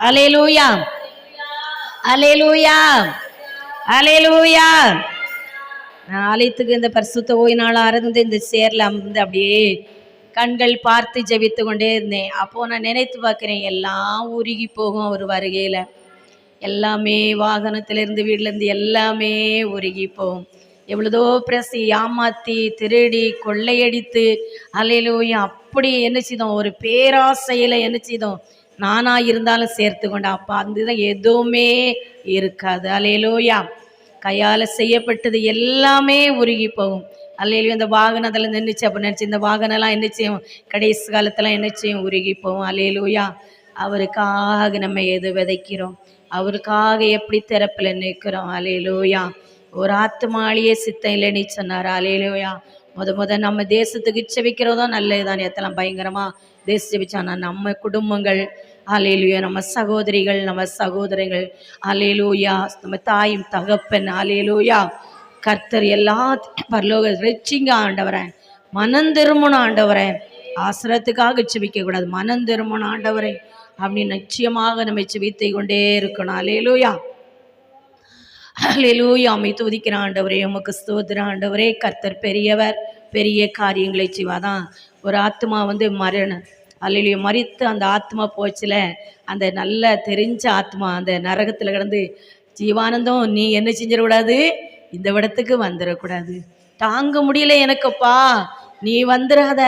Alleluia alleluia alleluia நான் ஆலயத்துக்கு இந்த பரிசுத்த ஓய் நாளாக அறந்து இந்த சேர்ல அமர்ந்து அப்படியே கண்கள் பார்த்து ஜெபித்து கொண்டே இருந்தேன். அப்போது நான் நினைத்து பார்க்குறேன் எல்லாம் உருகி போகும் அவர் வருகையில். எல்லாமே வாகனத்திலேருந்து வீட்டிலேருந்து எல்லாமே உருகி போகும். எவ்வளதோ பிரசி ஏமாத்தி திருடி கொள்ளையடித்து அலையிலோயும் அப்படி என்ன செய்தோம்? ஒரு பேராசையில் என்ன செய்தோம்? நானா இருந்தாலும் சேர்த்து கொண்டேன் அப்போ அந்த இதில் எதுவுமே இருக்காது. அலையிலோயா கையால் செய்யப்பட்டது எல்லாமே உருகி போகும். அல்லையிலும் இந்த வாகனம் அதில் நின்றுச்சு அப்போ நினச்சி இந்த வாகனம்லாம் என்ன செய்யும் கடைசி காலத்தில் என்ன செய்யும் உருகி போகும். அலையிலோயா அவருக்காக நம்ம எது விதைக்கிறோம்? அவருக்காக எப்படி திறப்பில் நிற்கிறோம்? அலையிலோயா ஒரு ஆத்துமாளியே சித்தம் இல்லைன்னு சொன்னார்? அலையிலோயா முத முத நம்ம தேசத்துக்கு செவிக்கிறதும் நல்லதுதான். எத்தனை பயங்கரமாக தேச ஜெபிச்சானா. நம்ம குடும்பங்கள் அலேலுயா நம்ம சகோதரிகள் நம்ம சகோதரிகள் அலையிலூயா நம்ம தாயும் தகப்பன் அலையிலூயா கர்த்தர் எல்லாத்தையும் பரலோக ரெச்சிங்க ஆண்டவரை. மனம் திரும்பணும் ஆண்டவரே. ஆசிரத்துக்காக செபிக்க கூடாது. மனம் திரும்பணும் ஆண்டவரே. அப்படின்னு நிச்சயமாக நம்ம செபித்தை கொண்டே இருக்கணும். அலையிலூயா அலையிலூயா அமை துதிக்கிற ஆண்டவரே உமக்கு ஸ்தோத்திர ஆண்டவரே. கர்த்தர் பெரியவர். பெரிய காரியங்களை செய்வாதான் ஒரு ஆத்மா வந்து மரணம் அல்லையிலையும் மறித்து அந்த ஆத்மா போச்சுல. அந்த நல்ல தெரிஞ்ச ஆத்மா அந்த நரகத்தில் கிடந்து ஜீவானந்தம் நீ என்ன செஞ்சிடக்கூடாது? இந்த இடத்துக்கு வந்துடக்கூடாது. தாங்க முடியல எனக்குப்பா. நீ வந்துடாத.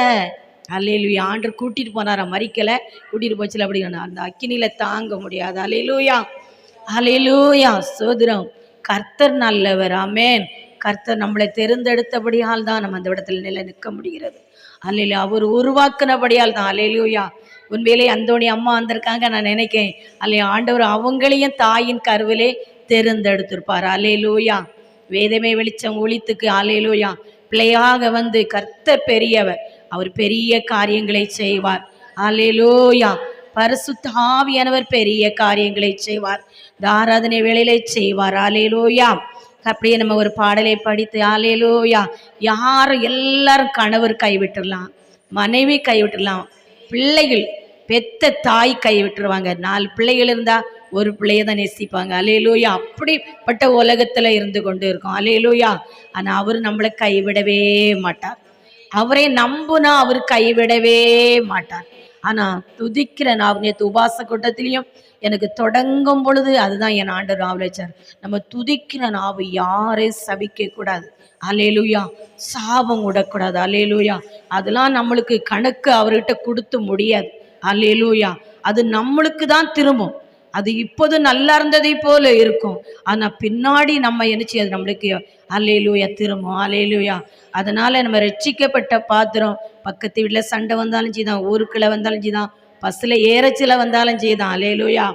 அல்லையிலுயா ஆண்டு கூட்டிட்டு போனாரா மறிக்கலை கூட்டிட்டு போச்சுல அப்படி அந்த அக்கினியில தாங்க முடியாது. அலையிலூயா அலையிலூயா சோதரம். கர்த்தர் நல்லவர். ஆமேன். கர்த்தர் நம்மளை தெரிந்தெடுத்தபடியால் தான் நம்ம அந்த இடத்துல நிலை நிற்க முடிகிறது. அல்லையில அவர் உருவாக்குனபடியால் தான். அலையிலூயா உண்மையிலே அந்தோணி அம்மா வந்திருக்காங்க நான் நினைக்கேன் அல்லையா ஆண்டவர் அவங்களையும் தாயின் கருவிலே தெரிந்தெடுத்திருப்பார். அலையிலூயா வேதமே வெளிச்சம் ஒளித்துக்கு அலையிலூயா பிள்ளையாக வந்து கர்த்தர் பெரியவர். அவர் பெரிய காரியங்களை செய்வார். அலையிலூயா பரிசு தாவியானவர் பெரிய காரியங்களை செய்வார். தாராதனை வேலையிலே செய்வார். அலையிலூயா அப்படியே நம்ம ஒரு பாடலை படித்து ஆலையிலோயா யாரும் எல்லாரும் கணவர் கைவிட்டுடலாம் மனைவி கைவிட்டுடலாம் பிள்ளைகள் பெத்த தாய் கை விட்டுருவாங்க. நாலு பிள்ளைகள் இருந்தால் ஒரு பிள்ளைய தான் நேசிப்பாங்க. அலையிலோயா அப்படிப்பட்ட உலகத்தில் இருந்து கொண்டு இருக்கோம். அலையிலோயா ஆனால் அவர் நம்மளை கைவிடவே மாட்டார். அவரை நம்புனா அவர் கைவிடவே மாட்டார். ஆனால் துதிக்கிற நான் நேற்று உபாச கூட்டத்திலையும் எனக்கு தொடங்கும் பொழுது அதுதான் என் ஆண்டு நாவலேச்சார் நம்ம துதிக்கிற நாவு யாரையும் சபிக்க கூடாது அலேலுயா சாபம் விடக்கூடாது. அலேலுயா அதெல்லாம் நம்மளுக்கு கணக்கு அவர்கிட்ட கொடுத்து முடியாது. அலேலுயா அது நம்மளுக்கு தான் திரும்பும். அது இப்போது நல்லா இருந்ததை போல இருக்கும். ஆனால் பின்னாடி நம்ம என்ன செய்யாது நம்மளுக்கு அலையிலூயா திரும்பும் அலையிலூயா அதனால் நம்ம ரட்சிக்கப்பட்ட பாத்திரம் பக்கத்து வீட்டில் சண்டை வந்தாலும் செய்தான் ஊருக்குள்ள வந்தாலும் செய்தான் பஸ்ஸில் ஏறச்சில வந்தாலும் செய்தான் அலையிலூயா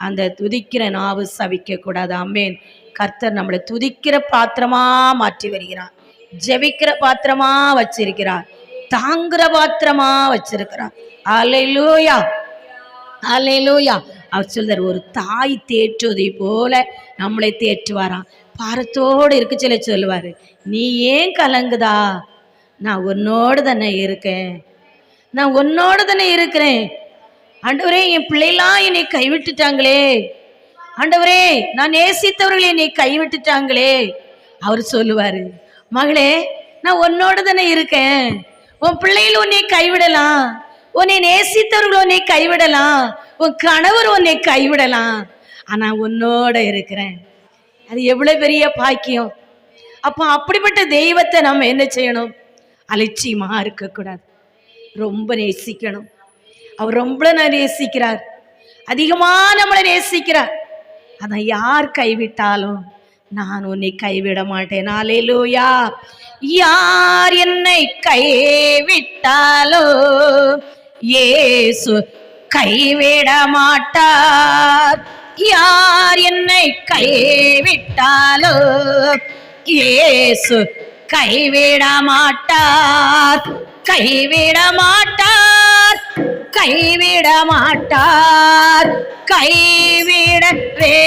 அந்த துதிக்கிற நாவு சவிக்கக்கூடாது அம்மேன் கர்த்தர் நம்மளை துதிக்கிற பாத்திரமாக மாற்றி வருகிறார். ஜெபிக்கிற பாத்திரமாக வச்சிருக்கிறார். தாங்குற பாத்திரமாக வச்சிருக்கிறார். அலையிலூயா அலையிலூயா அவர் சொல்றார் ஒரு தாய் தேற்றுவதை போல நம்மளை தேற்றுவாராம். பாரத்தோடு இருக்க சொல்ல சொல்லுவார் நீ ஏன் கலங்குதா? நான் உன்னோடு தானே இருக்கேன். நான் உன்னோடு தானே இருக்கிறேன். ஆண்டவரே என் பிள்ளைலாம் என்னை கைவிட்டுட்டாங்களே. ஆண்டவரே நான் நேசித்தவர்கள் என்னை கைவிட்டுட்டாங்களே. அவர் சொல்லுவார் மகளே நான் உன்னோடு தானே இருக்கேன். உன் பிள்ளைகள் உன்னை கைவிடலாம். உன்னை நேசித்தவர்கள் உன்னை கைவிடலாம். உன் கணவர் உன்னை கைவிடலாம். ஆனா உன்னோட இருக்கிறேன். அது எவ்வளவு பெரிய பாக்கியம். அப்போ அப்படிப்பட்ட தெய்வத்தை நம்ம என்ன செய்யணும்? அலட்சியமா இருக்கக்கூடாது. ரொம்ப நேசிக்கணும். அவர் ரொம்ப நான் நேசிக்கிறார். அதிகமாக நம்மளை நேசிக்கிறார். அதை யார் கைவிட்டாலும் நான் உன்னை கைவிட மாட்டேன். அலேலூயா யார் என்னை கைவிட்டாலோ ஏசு கைவிட மாட்டார் யார் என்னை கைவிட்டாலோ ஏசு கைவிட மாட்டார் கைவிட மாட்டார் கைவிட மாட்டார் கைவிடவே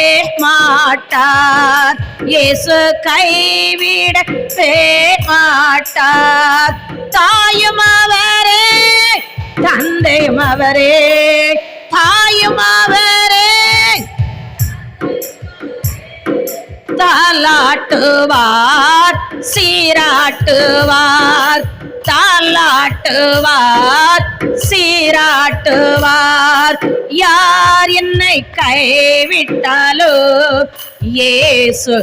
மாட்டார் இயேசு கைவிடவே மாட்டார் தாயும் அவரே தந்தையும் அவரே தாயும் அவரே. தாலாட்டுவார் சீராட்டுவார். தாலாட்டுவார் சீராட்டுவார். யார் என்னை கைவிட்டாலோ ஏசு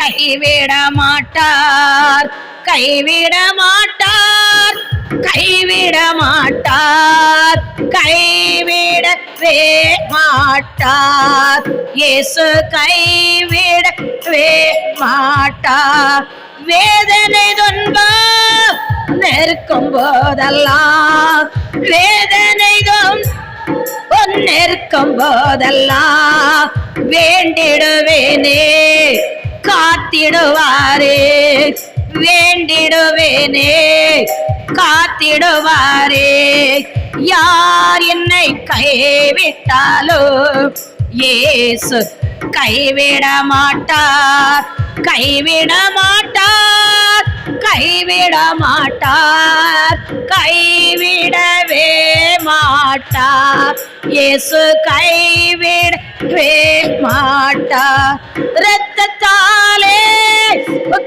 கைவிட மாட்டார் கைவிட மாட்டார் கைவிட மாட்டார். கைவிடவே மாட்டார். இயேசு கைவிடவே மாட்டார். வேதனை துன்பம் நெருக்கும் போதெல்லாம். வேதனை துன்பம் நெருக்கும் போதெல்லாம். வேண்டிடுவேனே காத்திடுவாரே. வேண்டிடுவேனே காத்திடுவாரே. யார் என்னை கைவிட்டாலோ ஏசு கைவிட மாட்டார் கைவிட மாட்டார் கைவிட மாட்டார். கைவிடவே மாட்டார். இயேசு கைவிடவே மாட்டார். இரத்தத்தாலே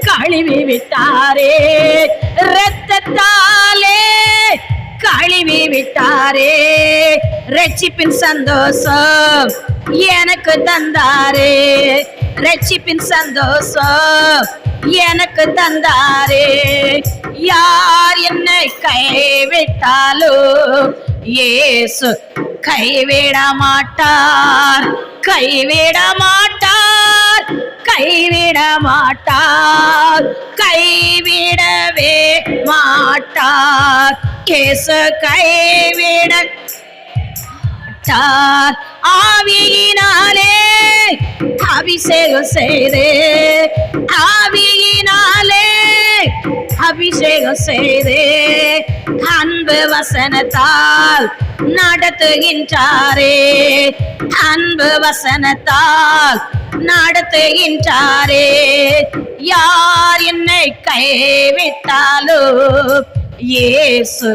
கழுவி விட்டாரே. இரத்தத்தாலே கழுவி விட்டாரே. ரட்சிப்பின் சந்தோஷம் எனக்கு தந்தாரே. ரட்சிப்பின் சந்தோஷம் எனக்கு தந்தாரே. யார் என்னை கைவிட்டாலோ ஏசு கைவிட மாட்டார். கைவிட மாட்டார். கைவிட மாட்டார். கை கைவிடவே மாட்டார். கேச கைவிட மாட்டார் ஆவியினாலே அபிஷேகம் செய்து. ஆவியினாலே அபிஷேகம் செய்து. அன்பு வசனத்தால் நடத்துகின்றாரே. அன்பு வசனத்தால் நடத்துகின்றாரே. யார் என்னை கைவிட்டாலோ? இயேசு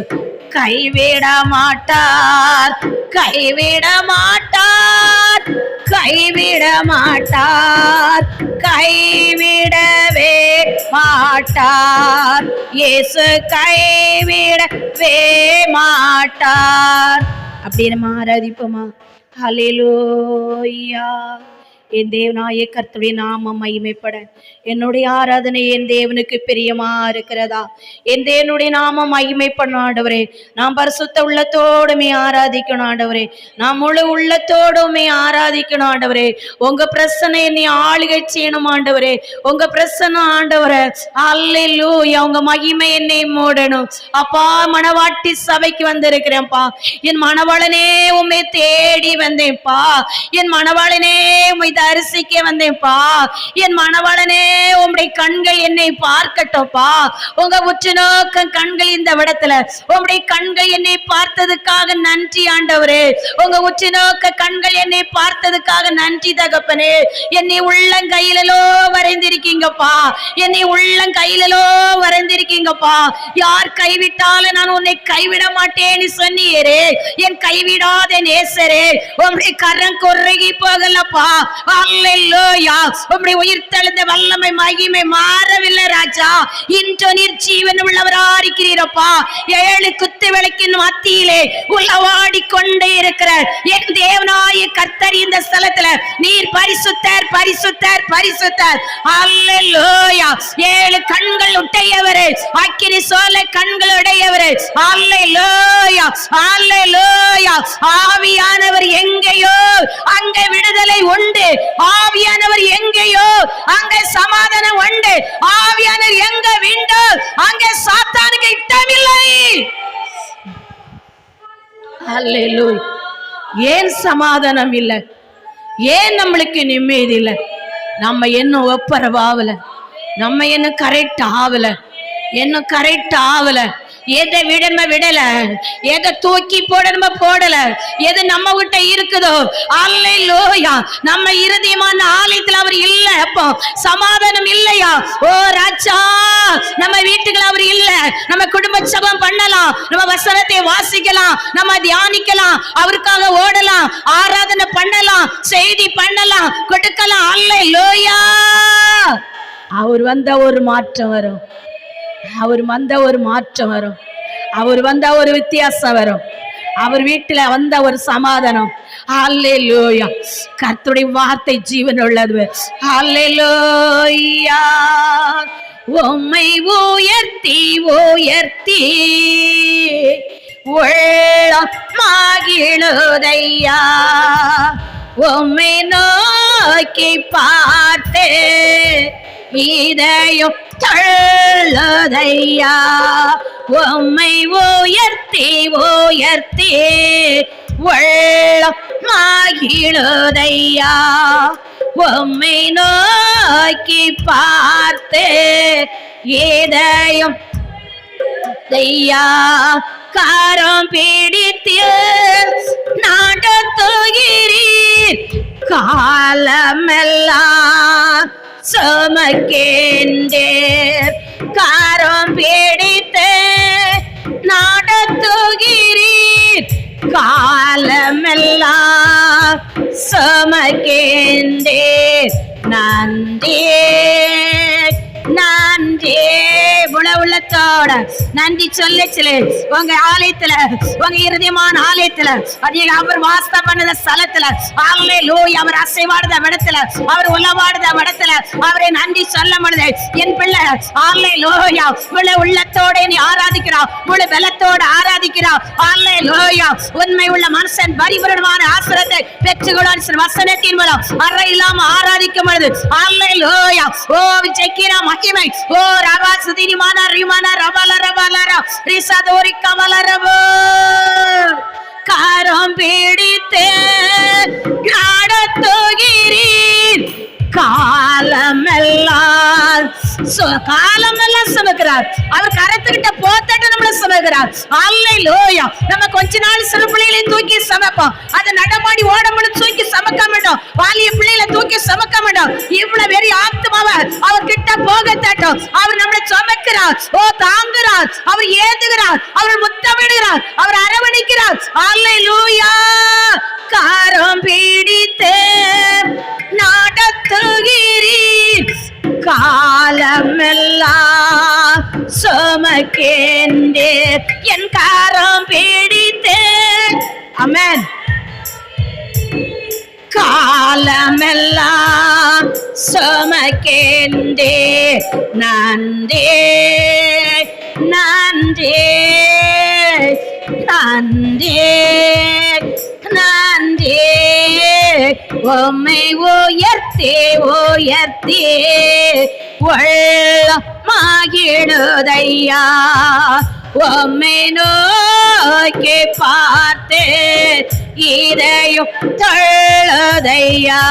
கைவிட மாட்டார் கைவிட மாட்டார் கைவிட மாட்டார் கைவிடவே மாட்டார். இயேசு கைவிடவே மாட்டார். அப்படின்னு நம்ம ஆராதிப்போமா? ஹalleluya. என் தேவனாய கர்த்தருடைய நாமம் மகிமைப்பட. என்னுடைய ஆராதனை என் தேவனுக்கு பிரியமா இருக்கிறதா? என் தேவனுடைய நாமம் மகிமைப்படணும் ஆண்டவரே. நாம் பரிசுத்த உள்ளத்தோடுமே ஆராதிக்கணும் ஆண்டவரே. நாம் முழு உள்ளத்தோடுமே ஆராதிக்கணும் ஆண்டவரே. உங்க பிரசனை என்னை ஆளுகை செய்யணும் ஆண்டவரே. உங்க பிரசனை ஆண்டவரே. அல்லேலூயா. உங்க மகிமை என்னை மூடணும். அப்பா மணவாட்டி சபைக்கு வந்திருக்கிறேன்ப்பா. என் மணவாளனே உண்மை தேடி வந்தேன்ப்பா. என் மணவாளனே உண்மை தரிசிக்க வந்தேன்ப்பா. என் மணவாளனே உம்முடைய கண்கள் என்னை பார்க்கட்டும்ப்பா. உங்க உற்று நோக்கம் கண்கள் இந்த விடத்துல. உம்முடைய கண்கள் என்னை பார்த்ததுக்காக நன்றி ஆண்டவரே. உங்க உற்று நோக்க கண்கள் என்னை பார்த்ததுக்காக நன்றி தகப்பனே. என்னை உள்ளங்கையிலோ வரைந்திருக்கீங்கப்பா. என்னை உள்ளங்கையிலோ வரைந்திருக்கீங்கப்பா. யார் கைவிட்டாலும் நான் உன்னை கைவிட மாட்டேன்னு சொன்னீரே. என் கைவிடாத நேசரே. உம்முடைய கரம் குறுகி போகலப்பா. உம்முடைய உயிர் தழுந்த வல்லமை மகிமை மாறவில்லை ராஜா. இன்று நீர் ஜீவன் உள்ளவரா இருக்கிறீரப்பா. ஏழு குத்து விளக்கின் மத்தியிலே உளவாடி கொண்டே இருக்கிற என் தேவனாய கர்த்தர் இந்த ஸ்தலத்துல. நீர் பரிசுத்தர் பரிசுத்தர் பரிசுத்தர். அல்லேலூயா ஏழு கண்கள் உடையவரே. அக்கினி சோல கண்கள் உடையவர். அல்லேலூயா அல்லேலூயா ஆவியானவர் எங்கேயோ அங்கே விடுதலை உண்டு. ஆவியானவர் எங்கேயோ அங்கே சமாதானம் உண்டு. ஆவியானவர் எங்க விண்டோ அங்கே சாத்தானுக்கு இட்டமில்லை ஏன் சமாதானம் இல்லை? ஏன் நம்மளுக்கு நிம்மதி இல்லை? நம்ம இன்னும் ஒப்பரவாகல நம்ம இன்னும் கரெக்ட் ஆகல இன்னும் கரெக்ட் ஆகல எதை விடம விடல? எதை தூக்கி போடணும போடல. எது நம்ம கிட்ட இருக்குதோ? லோயா நம்ம இருதயமான ஆலயத்துல அவர் இல்ல அப்போ. சமாதானம் இல்லையா? ஓ ராஜா நம்ம வீட்டுக்குள்ள அவர் இல்ல. நம்ம குடும்ப சபம் பண்ணலாம். நம்ம வசனத்தை வாசிக்கலாம். நம்ம தியானிக்கலாம். அவருக்காக ஓடலாம். ஆராதனை பண்ணலாம். செய்தி பண்ணலாம். கொடுக்கலாம். அல்லேலூயா. அவர் வந்த ஒரு மாற்றம் வரும். அவர் வந்த ஒரு மாற்றம் வரும். அவர் வந்த ஒரு வித்தியாசம் வரும். அவர் வீட்டுல வந்த ஒரு சமாதானம். ஆல்லே லோயா கர்த்துடைய வார்த்தை ஜீவன் உள்ளது. ஆல்லே லோயா உம்மை உயர்த்தி உயர்த்தி. உள்ளம் மகிழுதையா உம்மை நோக்கி பார்த்தே. இதையும் தள்ளுதையா? உம்மை உயர்த்தி உயர்த்தி உள்ளம் மாகிழுதையா? உம்மை நோக்கி பார்த்து இதயம் தையா காரம் பிடித்து நாடத்துகிறீர் காலமெல்லாம் சுமக்கின்றேர் காரம் பிடித்து நாடத்துகிறீர் காலமெல்லாம் சுமக்கின்றேர் நன்றி நன்றி. உள உள்ளத்தோட நன்றி சொல்ல சொல்லு உங்க ஆலயத்துல உங்க இருதயமான ஆலயத்துல அது அவர் வாஸ்தம் பண்ணத ஸ்தலத்துல அல்லே லோய் அவர் அசைவாடுத இடத்துல அவர் உலவாடுத இடத்துல அவரை நன்றி சொல்ல முடியுது. என் பிள்ளை அல்லே லோயா முழு உள்ளத்தோட நீ ஆராதிக்கிறா. முழு பலத்தோட ஆராதிக்கிறா. அல்லே லோயா உண்மை உள்ள மனுஷன் பரிபூரணமான ஆசிரத்தை பெற்றுக்கொள்ள வசனத்தின் மூலம் அறை இல்லாம ஆராதிக்கும் பொழுது அல்லே லோயா ஓ விஜய்க்கிரா மகிமை ஓ ரபா சுதினிமான ரிமான ரபல ரபல ரிசதோரி கமல ரபோ காரம் பிடித்து நடத்துகிறீர் காலமெல்லாம் சு- காலமெல்லாம் காலமெல்லாம் சுமக்கிறார். அவர் கரத்துக்கிட்ட போத்தட்ட நம்மள சுமக்கிறார். அல்லை லோயா நம்ம கொஞ்ச நாள் சிறு பிள்ளைகளை தூக்கி சமைப்போம். அதை நடமாடி ஓட முடியும் தூக்கி சமைக்க மாட்டோம். வாலிய பிள்ளைகளை தூக்கி சமைக்க மாட்டோம். இவ்வளவு பெரிய ஆத்மாவை அவர். கிட்ட போக தட்டோம். அவர் நம்மளை சுமக்கிறார். ஓ தாங்குகிறார். அவர் ஏந்துகிறார். அவர் முத்தமிடுகிறார். அவர் அரவணைக்கிறார். அல்லை லூயா காரம் பிடித்து. நடத்துகிறீர் காலமெல்லாம் சுமக்கேண்டே என் காரம் பிடித்து அமேன். காலமெல்லாம் சுமக்கேண்டே நன்றே நன்றே நன்றே நன்றே. உம்மை உயர்த்தே உயர்த்தே உள்ளமாகிடுதையா? உம்மை நோக்கி பார்த்தே இதையும் தள்ளுதையா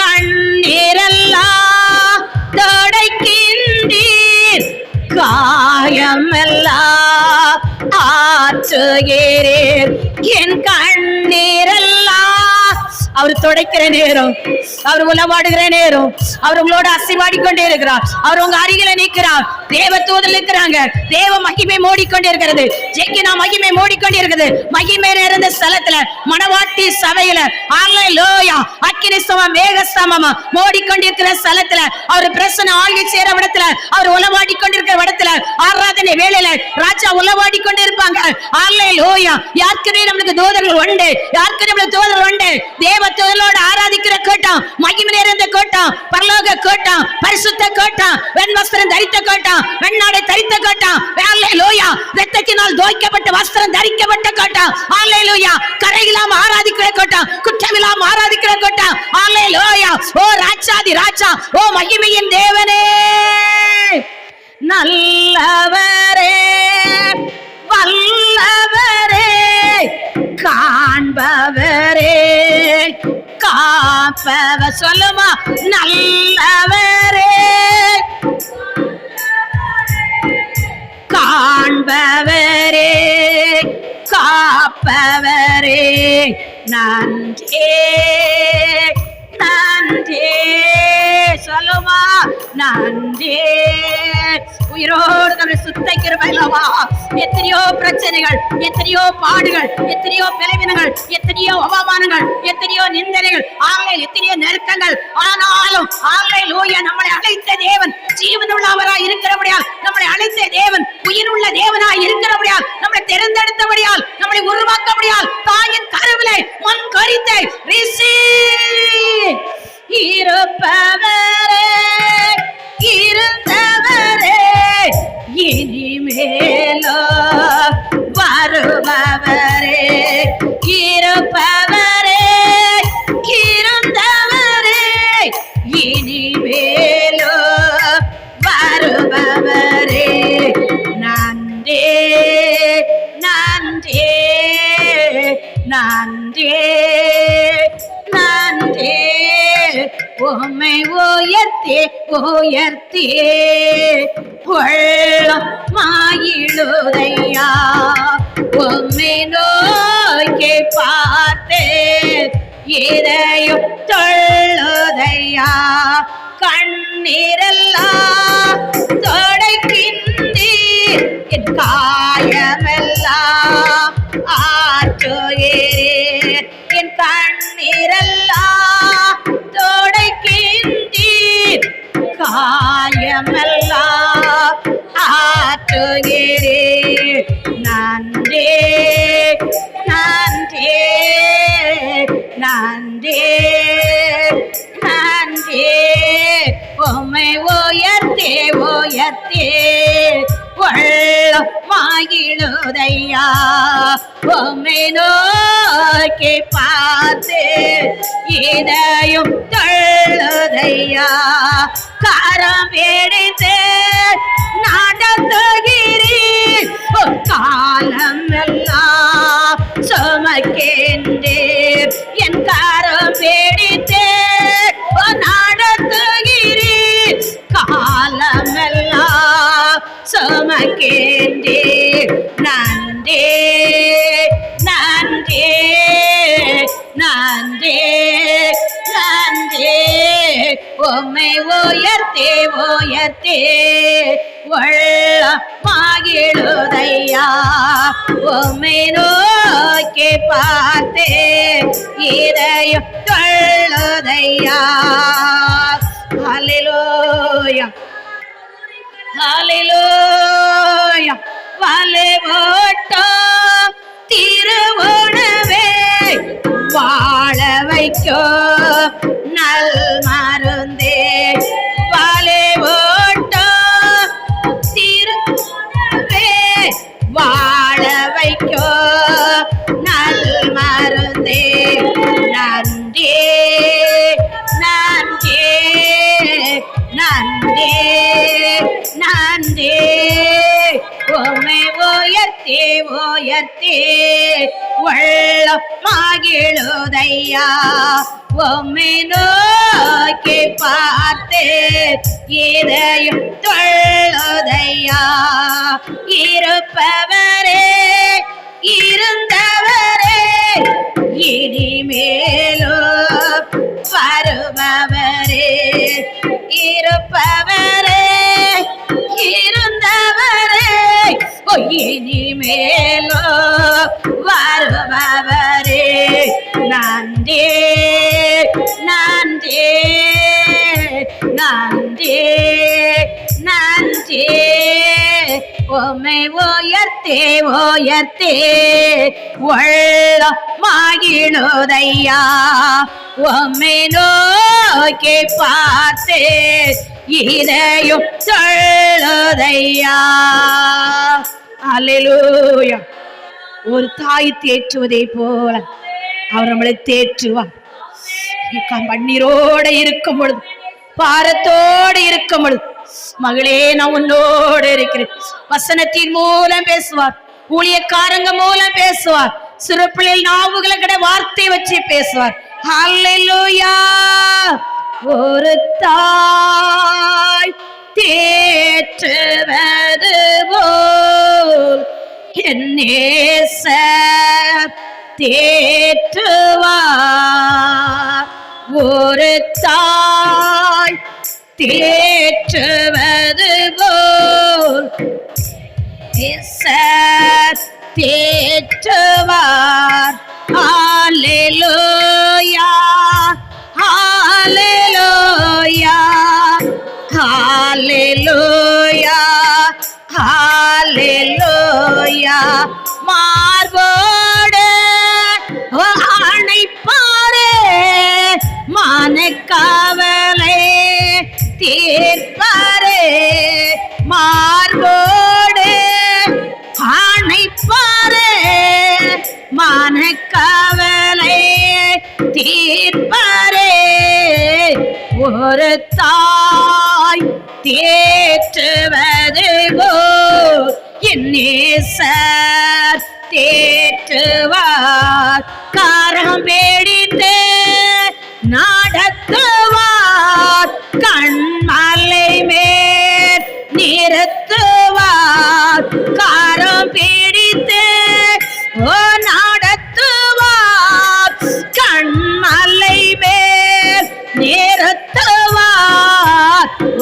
கண்ணீரெல்லாம் தொடக்கின்றீர் காயமெல்லாம் ஆற்றுகிறீர். என் கண்ணீரெல்லாம் அவர் துடைக்கிற நேரம் அவர் உலமாடுகிற நேரம் அவர் உங்களோட அசைவாடி கொண்டே இருக்கிறார். அவர் உங்க அருகில நிற்கிறார். தேவ தூதல் இருக்கிறாங்க தேவ மகிமை மூடிக்கொண்டே இருக்கிறது. ஜெக்கினா மகிமை மூடிக்கொண்டே இருக்குது. மகிமை நிறைந்த ஸ்தலத்துல மணவாட்டி சபையில ஆலை லோயா அக்கினி சமம் மேக சமம் மூடிக்கொண்டிருக்கிற ஸ்தலத்துல அவர் பிரசன ஆழ்கை சேர இடத்துல அவர் உலவாடி கொண்டிருக்கிற இடத்துல ஆராதனை வேலையில ராஜா உலவாடி கொண்டு இருப்பாங்க. ஆலை லோயா யாருக்குமே நம்மளுக்கு தூதர்கள் உண்டு. யாருக்குமே நம்மளுக்கு தூதர்கள் உண்டு. தேவ தூதலோடு ஆராதிக்கிற கூட்டம் மகிமை நிறைந்த கூட்டம் பரலோக கூட்டம் பரிசுத்த கூட்டம் வெண் வஸ்திரம் தரித்த கோட்டம் வெண்ணாடை தரித்த கூட்டம் வேலை லோயா ரத்தத்தினால் தோய்க்கப்பட்ட வஸ்திரம் தரிக்கப்பட்ட கூட்டம் ஆலை லோயா கரையில்லாம ஆராதிக்கிற கோட்டம் குற்றமில்லாம ஆராதிக்கிற கோட்டம் ஆலை லோயா ஓ ராஜாதி ராஜா ஓ மகிமையின் தேவனே நல்லவரே. வல்லவரே காண்பவரே காப்பவ சொல்லுமா நல்லவரே. காண்பவரே காப்பவரே நன்றே. நன்றி சொல்லுமா நன்றே உயிரோடு நம்மை சுத்த கிருபையிலவா எத்தனையோ பிரச்சனைகள் எத்தனையோ பாடுகள் எத்தனையோ பிளவினங்கள் எத்தனையோ அவமானங்கள் எத்தனையோ நிந்தனைகள் ஆலை எத்தனையோ நெருக்கங்கள். ஆனாலும் ஹalleluya நம்மளை அழைத்த தேவன் ஜீவனுள்ளவராய் இருக்கிறபடியால் நம்மளை அழைத்த தேவன் உயிருள்ள தேவனாய் இருக்கிறபடியால் நம்மளை தேர்ந்தெடுத்தபடியால் நம்மளை உருவாக்கபடியால் தாயின் கருவிலை மண் கரித்தை ரிசீவ் உயர்த்தே உயர்த்தே பொள்ளம் மாயிடுதையா உம்மை நோக்கி பார்த்தே. இதயம் தொழுதையா. கண்ணீரெல்லாம் தொடக்கின்றீர் என் காயமெல்லாம் ஆற்றுகிறேன் என் கண்ணீரல்லா தொடக்கின்றீர். காயமெல்லாம் ஆற்றுகிறீர். நன்றே நன்றே நன்றே. நன்றே உம்மை உயர்த்தே உயர்த்தே. உள்ளமாகிடுதையா உமை நோக்கி பார்த்து. இதயம் தள்ளுதையா காரம் பிடித்து. நடத்துகிறீர் காலம் எல்லாம் சுமக்கின்றீர். என் காரம் பேடி காலமெல்லாம் சுமக்கின்றீர் நன்றே நன்றே நன்றே நன்றே. உம்மை உயர்த்தே உயர்த்தே. உள்ள மாகிடுதையா உம்மை நோக்கி பார்த்தே. இதயம் தொழுதையா அலிலோ ஹalleluya. வலை ஓட்டம் திருவுணவே வாழ வைக்கோ. நல் உயர்த்தே உயர்த்தே உள்ள மகிழுதையா உம்மை நோக்கி பார்த்தே இதையும் தொழுதையா? இருப்பவரே இருந்தவரே இனிமேலோ வருபவரே. இருப்பவரே இனிமேலோ வருபவரே. நன்றே நன்றே நன்றே நன்றே. உமை உயர்த்தே உயர்த்தே. உள்ள மகிழுதையா உமை நோக்கி பார்த்தே. இதயம் சொல்லுதையா. அல்லேலூயா ஒரு தாய் தேற்றுவதை போல அவர் நம்மளை தேற்றுவார். பன்னீரோட இருக்கும் பொழுது பாரத்தோட இருக்கும் பொழுது மகளே நான் உன்னோடு இருக்கிறேன். வசனத்தின் மூலம் பேசுவார் ஊழியக்காரங்க மூலம் பேசுவார் சிறு நாவுகளை கிட வார்த்தை வச்சு பேசுவார். ஒரு தாய் தேற்றுவது போல் என் தேற்றுவார். ஒரு தாய் தேற்றுவது போல் மனக்காவலை தீர்ப்பாரே மார்போடு ஆணைப்பாரே மனக்காவலை தீர்ப்பாரே. ஒரு தாய் தேற்றுவது போ என் நேசர் தேற்றுவார்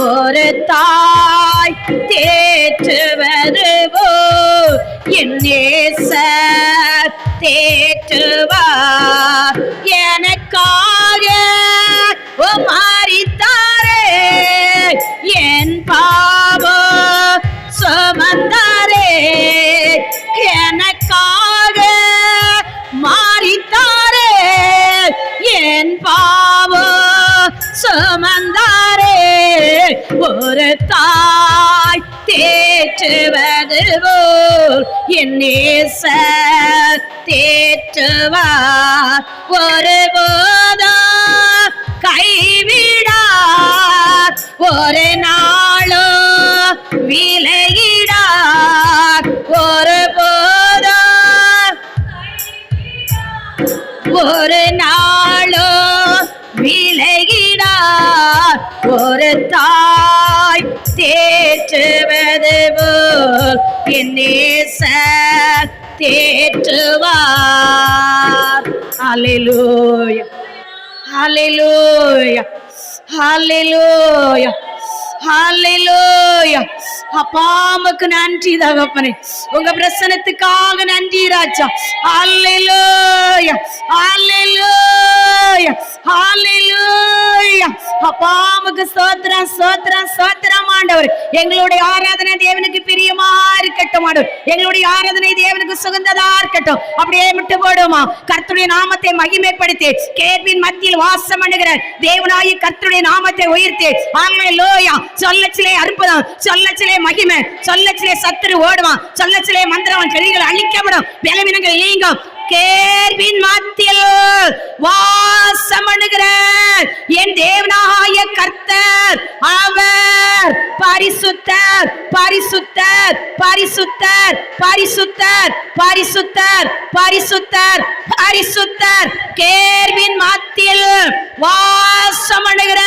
ஒரு தாய் தேற்று போல் என் தேற்றுவார் எனக்காக மாறித்தாரே ஒரு தாய் தேற்றுவது போல் என் நேசர் தேற்றுவார். ஒரு போதா கைவிடார். ஒரு நாளோ விலகிடார். ஒரு போதும் ஒரு நாள் ஒரு தாய் தேற்றுவது போல் என் நேச தேற்றுவார் அலிலூயா அலிலூயா அலிலூயா அப்பா உமக்கு நன்றி தகப்பனே. உங்க பிரசனத்துக்காக நன்றி ராஜா. ஹalleluya ஹalleluya ஹalleluya அப்பா உமக்கு ஸ்தோத்திரம் ஸ்தோத்திரம் ஸ்தோத்திரம் ஆண்டவர். எங்களுடைய ஆராதனை தேவனுக்கு பிரியமா இருக்கட்டும் ஆண்டவர். எங்களுடைய ஆராதனை தேவனுக்கு சுகந்ததா இருக்கட்டும். அப்படியே விட்டு போடுமா. கர்த்தருடைய நாமத்தை மகிமைப்படுத்தி கேட்பின் மத்தியில் வாசம் பண்ணுகிற தேவனாயி கர்த்தருடைய நாமத்தை உயர்த்தி. ஹalleluya சொல்லச்சிலே அற்புதம் சொல்லச்சிலே மகிமை சொல்லச்சிலே சத்துரு ஓடுவான் சொல்லச்சிலே மந்திரவன் கெதிகள் அழிக்கப்படும் பலவீனங்கள் நீங்கும். கேள்வின் மத்தியில் வாசமணுகிற என் தேவனாய கர்த்தர் அவர் பரிசுத்தர் பரிசுத்தர் பரிசுத்தர் பரிசுத்தர் பரிசுத்தர் பரிசுத்தர் பரிசுத்தர். கேள்வின் மத்தியில் வாசமணுகிற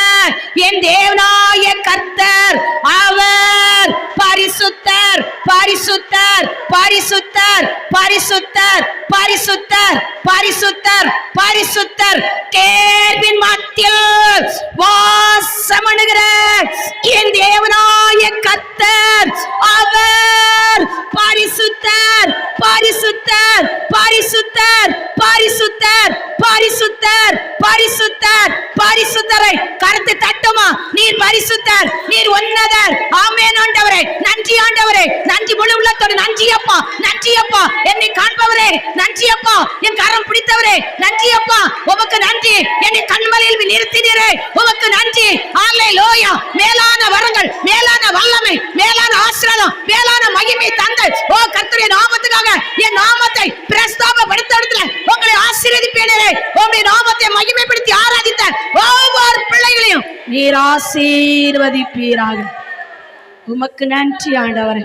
என் தேவனாய கர்த்தர் அவர் பரிசுத்தர் பரிசுத்தர் பரிசுத்தர் பரிசுத்தர் பரிசு பரிசுத்தர் பரிசுத்தர் பரிசுத்தர். தேர்வின் மத்தியில் வாசமணுகிற என் தேவனாய கத்தர் அவர் பரிசுத்தர் பரிசுத்தர் பரிசுத்தர். பரிசுத்தர் பரிசுத்தர் பரிசுத்தர் பரிசுத்தரை கருத்து தட்டுமா? நீர் பரிசுத்தர் நீர் உன்னதர். ஆமேன் ஆண்டவரே நன்றி ஆண்டவரே நன்றி முழு உள்ளத்தோடு நன்றி அப்பா நன்றி அப்பா. என்னை காண்பவரே நன்றி அப்பா. என் கரம் பிடித்தவரே நன்றி அப்பா. உமக்கு நன்றி. என்னை கண்மலையில் நிறுத்தினீரே உமக்கு நன்றி. ஆலை லோயா மேலான வரங்கள் மேலான வல்லமை மேலான ஆசிரதம் மேலான மகிமை தந்து. ஓ கர்த்தருடைய நாமத்துக்காக என் நாமத்தை பிரஸ்தாபப்படுத்த இடத்துல உங்களை ஆசீர்வதிப்பேனே உங்களுடைய நாமத்தை மகிமைப்படுத்தி ஆராதித்த ஒவ்வொரு பிள்ளைகளையும் நீர் ஆசீர்வதிப்பீராக. உமக்கு நன்றி ஆண்டவரே.